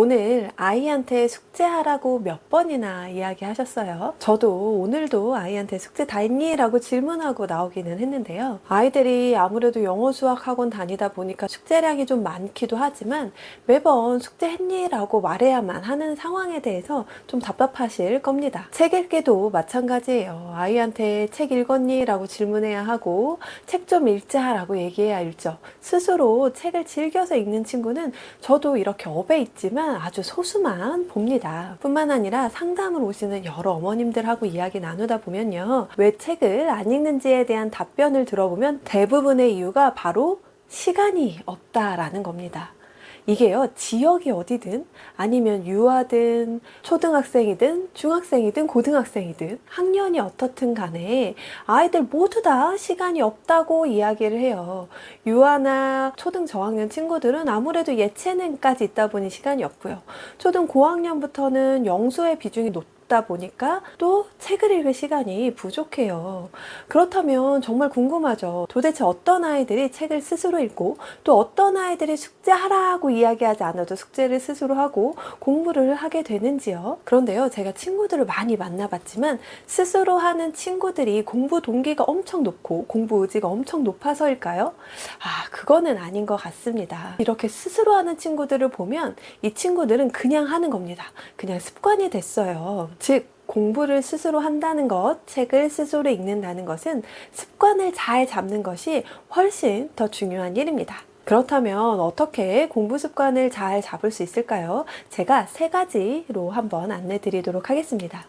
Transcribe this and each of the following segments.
오늘 아이한테 숙제하라고 몇 번이나 이야기하셨어요? 저도 오늘도 아이한테 숙제 다 했니? 라고 질문하고 나오기는 했는데요. 아이들이 아무래도 영어 수학 학원 다니다 보니까 숙제량이 좀 많기도 하지만 매번 숙제 했니? 라고 말해야만 하는 상황에 대해서 좀 답답하실 겁니다. 책 읽기도 마찬가지예요. 아이한테 책 읽었니? 라고 질문해야 하고 책 좀 읽자 라고 얘기해야 읽죠. 스스로 책을 즐겨서 읽는 친구는 저도 이렇게 업에 있지만 아주 소수만 봅니다. 뿐만 아니라 상담을 오시는 여러 어머님들하고 이야기 나누다 보면요. 왜 책을 안 읽는지에 대한 답변을 들어보면 대부분의 이유가 바로 시간이 없다라는 겁니다. 이게요, 지역이 어디든 아니면 유아든 초등학생이든 중학생이든 고등학생이든 학년이 어떻든 간에 아이들 모두 다 시간이 없다고 이야기를 해요. 유아나 초등 저학년 친구들은 아무래도 예체능까지 있다 보니 시간이 없고요. 초등 고학년부터는 영수의 비중이 높다 보니까 또 책을 읽을 시간이 부족해요. 그렇다면 정말 궁금하죠. 도대체 어떤 아이들이 책을 스스로 읽고 또 어떤 아이들이 숙제하라고 이야기하지 않아도 숙제를 스스로 하고 공부를 하게 되는지요. 그런데요, 제가 친구들을 많이 만나봤지만 스스로 하는 친구들이 공부 동기가 엄청 높고 공부 의지가 엄청 높아서일까요? 아, 그거는 아닌 것 같습니다. 이렇게 스스로 하는 친구들을 보면 이 친구들은 그냥 하는 겁니다. 그냥 습관이 됐어요. 즉, 공부를 스스로 한다는 것, 책을 스스로 읽는다는 것은 습관을 잘 잡는 것이 훨씬 더 중요한 일입니다. 그렇다면 어떻게 공부 습관을 잘 잡을 수 있을까요? 제가 세 가지로 한번 안내 드리도록 하겠습니다.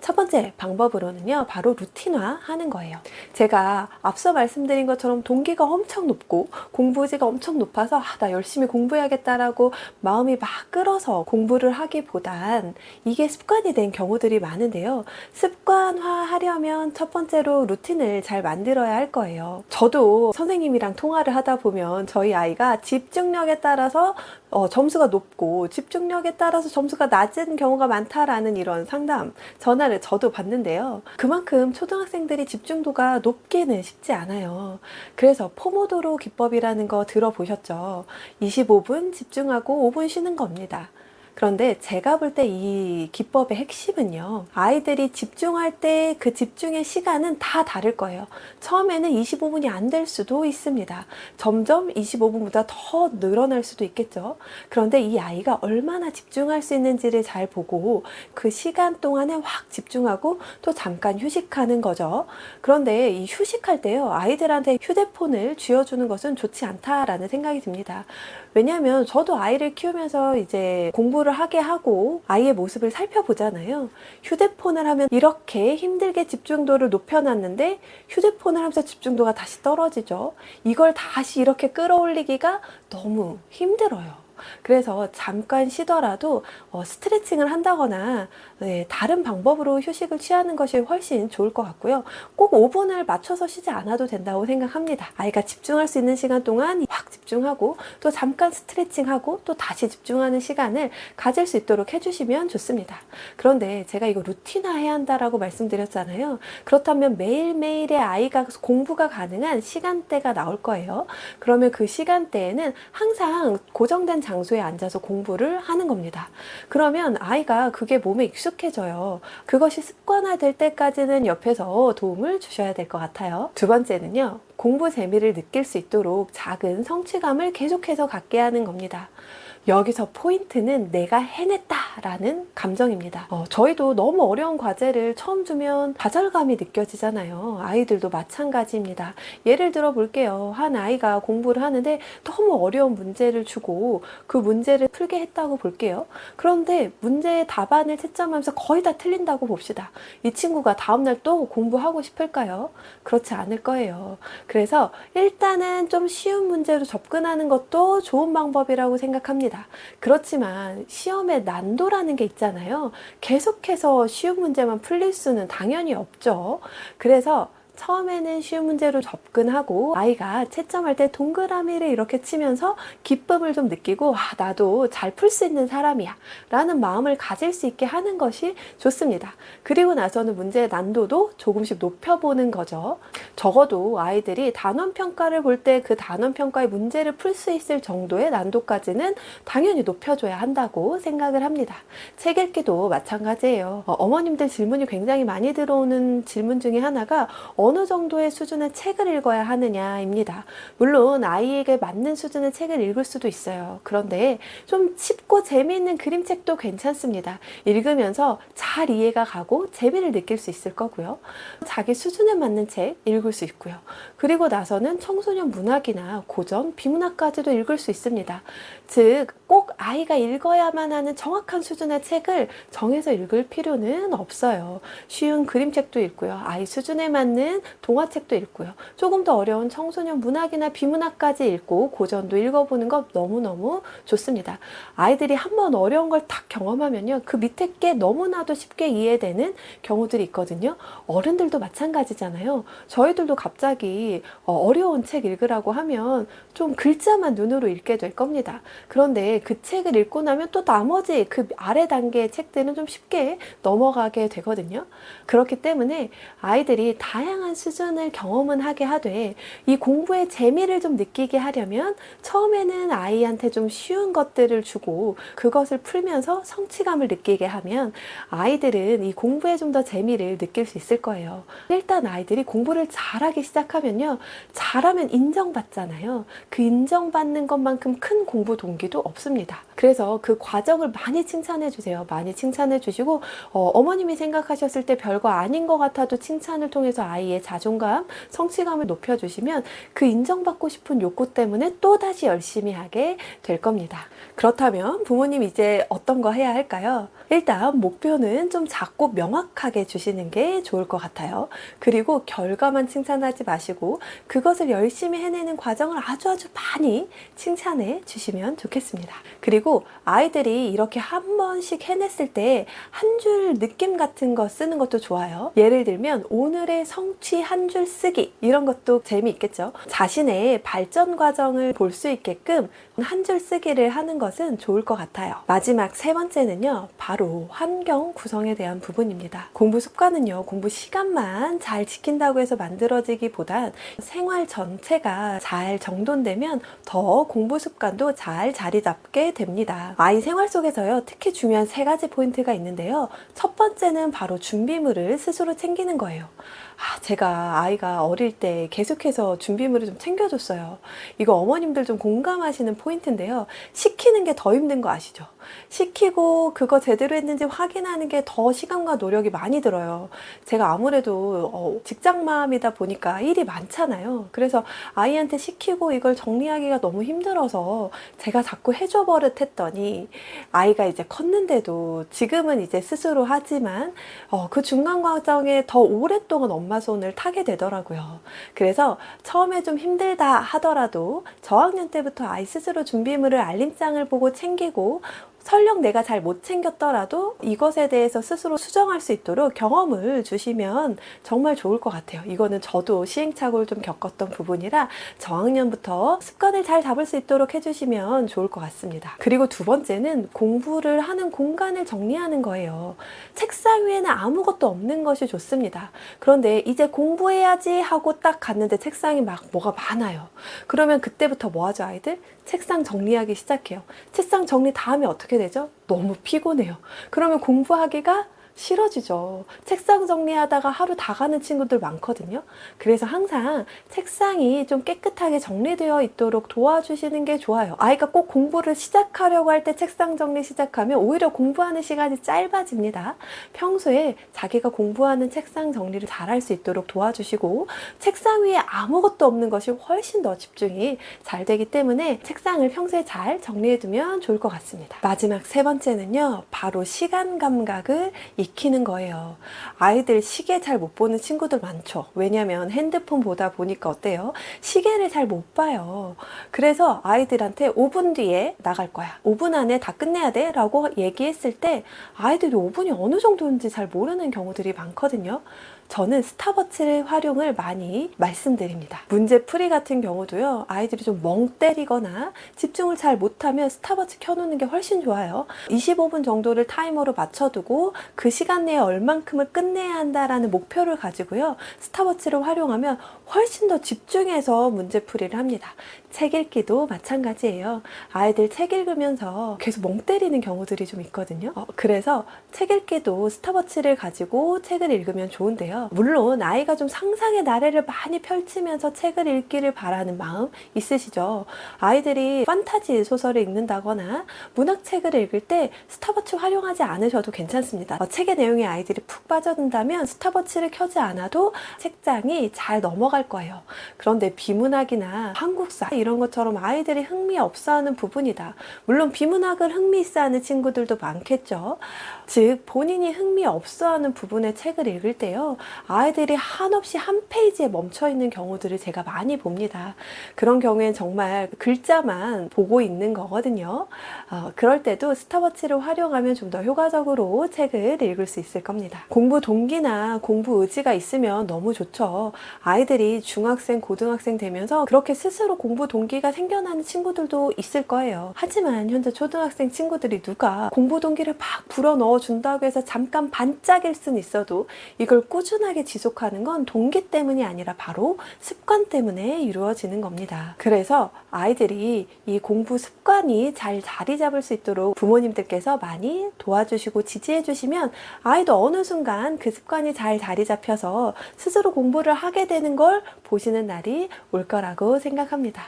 첫 번째 방법으로는요, 바로 루틴화 하는 거예요. 제가 앞서 말씀드린 것처럼 동기가 엄청 높고 공부지가 엄청 높아서 아, 나 열심히 공부해야겠다라고 마음이 막 끌어서 공부를 하기보단 이게 습관이 된 경우들이 많은데요. 습관화 하려면 첫 번째로 루틴을 잘 만들어야 할 거예요. 저도 선생님이랑 통화를 하다 보면 저희 아이가 집중력에 따라서 어, 점수가 높고 집중력에 따라서 점수가 낮은 경우가 많다라는 이런 상담 전화를 저도 받는데요. 그만큼 초등학생들이 집중도가 높기는 쉽지 않아요. 그래서 포모도로 기법이라는 거 들어보셨죠? 25분 집중하고 5분 쉬는 겁니다. 그런데 제가 볼 때 이 기법의 핵심은요. 아이들이 집중할 때 그 집중의 시간은 다 다를 거예요. 처음에는 25분이 안 될 수도 있습니다. 점점 25분보다 더 늘어날 수도 있겠죠. 그런데 이 아이가 얼마나 집중할 수 있는지를 잘 보고 그 시간 동안에 확 집중하고 또 잠깐 휴식하는 거죠. 그런데 이 휴식할 때요. 아이들한테 휴대폰을 쥐어주는 것은 좋지 않다라는 생각이 듭니다. 왜냐하면 저도 아이를 키우면서 이제 공부를 하게 하고 아이의 모습을 살펴보잖아요. 휴대폰을 하면 이렇게 힘들게 집중도를 높여놨는데 휴대폰을 하면서 집중도가 다시 떨어지죠. 이걸 다시 이렇게 끌어올리기가 너무 힘들어요. 그래서 잠깐 쉬더라도 어, 스트레칭을 한다거나 네, 다른 방법으로 휴식을 취하는 것이 훨씬 좋을 것 같고요. 꼭 5분을 맞춰서 쉬지 않아도 된다고 생각합니다. 아이가 집중할 수 있는 시간 동안 확 집중하고 또 잠깐 스트레칭하고 또 다시 집중하는 시간을 가질 수 있도록 해주시면 좋습니다. 그런데 제가 이거 루틴화 해야 한다라고 말씀드렸잖아요. 그렇다면 매일매일의 아이가 공부가 가능한 시간대가 나올 거예요. 그러면 그 시간대에는 항상 고정된 장소에 앉아서 공부를 하는 겁니다. 그러면 아이가 그게 몸에 익숙해져요. 그것이 습관화될 때까지는 옆에서 도움을 주셔야 될 것 같아요. 두 번째는요. 공부 재미를 느낄 수 있도록 작은 성취감을 계속해서 갖게 하는 겁니다. 여기서 포인트는 내가 해냈다라는 감정입니다. 어, 저희도 너무 어려운 과제를 처음 주면 좌절감이 느껴지잖아요. 아이들도 마찬가지입니다. 예를 들어 볼게요. 한 아이가 공부를 하는데 너무 어려운 문제를 주고 그 문제를 풀게 했다고 볼게요. 그런데 문제의 답안을 채점하면서 거의 다 틀린다고 봅시다. 이 친구가 다음날 또 공부하고 싶을까요? 그렇지 않을 거예요. 그래서 일단은 좀 쉬운 문제로 접근하는 것도 좋은 방법이라고 생각합니다. 그렇지만 시험의 난도라는 게 있잖아요. 계속해서 쉬운 문제만 풀릴 수는 당연히 없죠. 그래서 처음에는 쉬운 문제로 접근하고 아이가 채점할 때 동그라미를 이렇게 치면서 기쁨을 좀 느끼고 아, 나도 잘 풀 수 있는 사람이야 라는 마음을 가질 수 있게 하는 것이 좋습니다. 그리고 나서는 문제의 난도도 조금씩 높여보는 거죠. 적어도 아이들이 단원 평가를 볼 때 그 단원 평가의 문제를 풀 수 있을 정도의 난도까지는 당연히 높여줘야 한다고 생각을 합니다. 책 읽기도 마찬가지예요. 어, 어머님들 질문이 굉장히 많이 들어오는 질문 중에 하나가 어느 정도의 수준의 책을 읽어야 하느냐입니다. 물론 아이에게 맞는 수준의 책을 읽을 수도 있어요. 그런데 좀 쉽고 재미있는 그림책도 괜찮습니다. 읽으면서 잘 이해가 가고 재미를 느낄 수 있을 거고요. 자기 수준에 맞는 책 읽을 수 있고요. 그리고 나서는 청소년 문학이나 고전, 비문학까지도 읽을 수 있습니다. 즉, 꼭 아이가 읽어야만 하는 정확한 수준의 책을 정해서 읽을 필요는 없어요. 쉬운 그림책도 읽고요. 아이 수준에 맞는 동화책도 읽고요. 조금 더 어려운 청소년 문학이나 비문학까지 읽고 고전도 읽어보는 것 너무너무 좋습니다. 아이들이 한 번 어려운 걸 딱 경험하면요. 그 밑에 게 너무나도 쉽게 이해되는 경우들이 있거든요. 어른들도 마찬가지잖아요. 저희들도 갑자기 어, 어려운 책 읽으라고 하면 좀 글자만 눈으로 읽게 될 겁니다. 그런데 그책 을 읽고 나면 또 나머지 그 아래 단계의 책들은 좀 쉽게 넘어가게 되거든요. 그렇기 때문에 아이들이 다양한 수준을 경험은 하게 하되 이 공부의 재미를 좀 느끼게 하려면 처음에는 아이한테 좀 쉬운 것들을 주고 그것을 풀면서 성취감을 느끼게 하면 아이들은 이 공부에 좀 더 재미를 느낄 수 있을 거예요. 일단 아이들이 공부를 잘하기 시작하면요. 잘하면 인정받잖아요. 그 인정받는 것만큼 큰 공부 동기도 없습니다. 그래서 그 과정을 많이 칭찬해 주세요. 많이 칭찬해 주시고 어, 머님이 생각하셨을 때 별거 아닌 것 같아도 칭찬을 통해서 아이의 자존감, 성취감을 높여주시면 그 인정받고 싶은 욕구 때문에 또 다시 열심히 하게 될 겁니다. 그렇다면 부모님 이제 어떤 거 해야 할까요? 일단 목표는 좀 작고 명확하게 주시는 게 좋을 것 같아요. 그리고 결과만 칭찬하지 마시고 그것을 열심히 해내는 과정을 아주 아주 많이 칭찬해 주시면 좋겠습니다. 그리고 아이들이 이렇게 한 번씩 해냈을 때 한 줄 느낌 같은 거 쓰는 것도 좋아요. 예를 들면 오늘의 성취 한 줄 쓰기 이런 것도 재미있겠죠. 자신의 발전 과정을 볼 수 있게끔 한 줄 쓰기를 하는 것은 좋을 것 같아요. 마지막 세 번째는요. 바로 환경 구성에 대한 부분입니다. 공부 습관은요. 공부 시간만 잘 지킨다고 해서 만들어지기보단 생활 전체가 잘 정돈되면 더 공부 습관도 잘 자리 잡게 됩니다. 아이 생활 속에서요. 특히 중요한 세 가지 포인트가 있는데요. 첫 번째는 바로 준비물을 스스로 챙기는 거예요. 아, 제가 아이가 어릴 때 계속해서 준비물을 좀 챙겨줬어요. 이거 어머님들 좀 공감하시는 포인트인데요. 시키는 게 더 힘든 거 아시죠? 시키고 그거 제대로 했는지 확인하는 게 더 시간과 노력이 많이 들어요. 제가 아무래도 어, 직장맘이다 보니까 일이 많잖아요. 그래서 아이한테 시키고 이걸 정리하기가 너무 힘들어서 제가 자꾸 해줘 버릇 했더니 아이가 이제 컸는데도 지금은 이제 스스로 하지만 어, 그 중간 과정에 더 오랫동안 엄마 손을 타게 되더라고요. 그래서 처음에 좀 힘들다 하더라도 저학년 때부터 아이 스스로 준비물을 알림장을 보고 챙기고 설령 내가 잘 못 챙겼더라도 이것에 대해서 스스로 수정할 수 있도록 경험을 주시면 정말 좋을 것 같아요. 이거는 저도 시행착오를 좀 겪었던 부분이라 저학년부터 습관을 잘 잡을 수 있도록 해주시면 좋을 것 같습니다. 그리고 두 번째는 공부를 하는 공간을 정리하는 거예요. 책상 위에는 아무것도 없는 것이 좋습니다. 그런데 이제 공부해야지 하고 딱 갔는데 책상이 막 뭐가 많아요. 그러면 그때부터 뭐 하죠, 아이들? 책상 정리하기 시작해요. 책상 정리 다음에 어떻게 되죠? 너무 피곤해요. 그러면 공부하기가 싫어지죠. 책상 정리하다가 하루 다 가는 친구들 많거든요. 그래서 항상 책상이 좀 깨끗하게 정리되어 있도록 도와주시는 게 좋아요. 아이가 꼭 공부를 시작하려고 할 때 책상 정리 시작하면 오히려 공부하는 시간이 짧아집니다. 평소에 자기가 공부하는 책상 정리를 잘 할 수 있도록 도와주시고 책상 위에 아무것도 없는 것이 훨씬 더 집중이 잘 되기 때문에 책상을 평소에 잘 정리해 두면 좋을 것 같습니다. 마지막 세 번째는요. 바로 시간 감각을 익히는 거예요. 아이들 시계 잘 못 보는 친구들 많죠. 왜냐면 핸드폰 보다 보니까 어때요? 시계를 잘 못 봐요. 그래서 아이들한테 5분 뒤에 나갈 거야. 5분 안에 다 끝내야 돼. 라고 얘기했을 때 아이들이 5분이 어느 정도인지 잘 모르는 경우들이 많거든요. 저는 스탑워치를 활용을 많이 말씀드립니다. 문제 풀이 같은 경우도요, 아이들이 좀 멍 때리거나 집중을 잘 못하면 스탑워치 켜놓는 게 훨씬 좋아요. 25분 정도를 타이머로 맞춰두고 그 시간 내에 얼만큼을 끝내야 한다라는 목표를 가지고요, 스탑워치를 활용하면 훨씬 더 집중해서 문제 풀이를 합니다. 책 읽기도 마찬가지예요. 아이들 책 읽으면서 계속 멍 때리는 경우들이 좀 있거든요. 어, 그래서 책 읽기도 스탑워치를 가지고 책을 읽으면 좋은데요. 물론 아이가 좀 상상의 나래를 많이 펼치면서 책을 읽기를 바라는 마음 있으시죠? 아이들이 판타지 소설을 읽는다거나 문학책을 읽을 때 스탑워치 활용하지 않으셔도 괜찮습니다. 어, 책의 내용에 아이들이 푹 빠져든다면 스탑워치를 켜지 않아도 책장이 잘 넘어갈 거예요. 그런데 비문학이나 한국사 이런 것처럼 아이들이 흥미 없어하는 부분이다. 물론 비문학을 흥미 있어하는 친구들도 많겠죠. 즉 본인이 흥미 없어하는 부분의 책을 읽을 때요 아이들이 한없이 한 페이지에 멈춰 있는 경우들을 제가 많이 봅니다. 그런 경우엔 정말 글자만 보고 있는 거거든요. 어, 그럴 때도 스탑워치를 활용하면 좀 더 효과적으로 책을 읽을 수 있을 겁니다. 공부 동기나 공부 의지가 있으면 너무 좋죠. 아이들이 중학생, 고등학생 되면서 그렇게 스스로 공부 동기가 생겨나는 친구들도 있을 거예요. 하지만 현재 초등학생 친구들이 누가 공부 동기를 막 불어 넣어 준다고 해서 잠깐 반짝일 순 있어도 이걸 꾸준하게 지속하는 건 동기 때문이 아니라 바로 습관 때문에 이루어지는 겁니다. 그래서 아이들이 이 공부 습관이 잘 자리 잡을 수 있도록 부모님들께서 많이 도와주시고 지지해 주시면 아이도 어느 순간 그 습관이 잘 자리 잡혀서 스스로 공부를 하게 되는 걸 보시는 날이 올 거라고 생각합니다.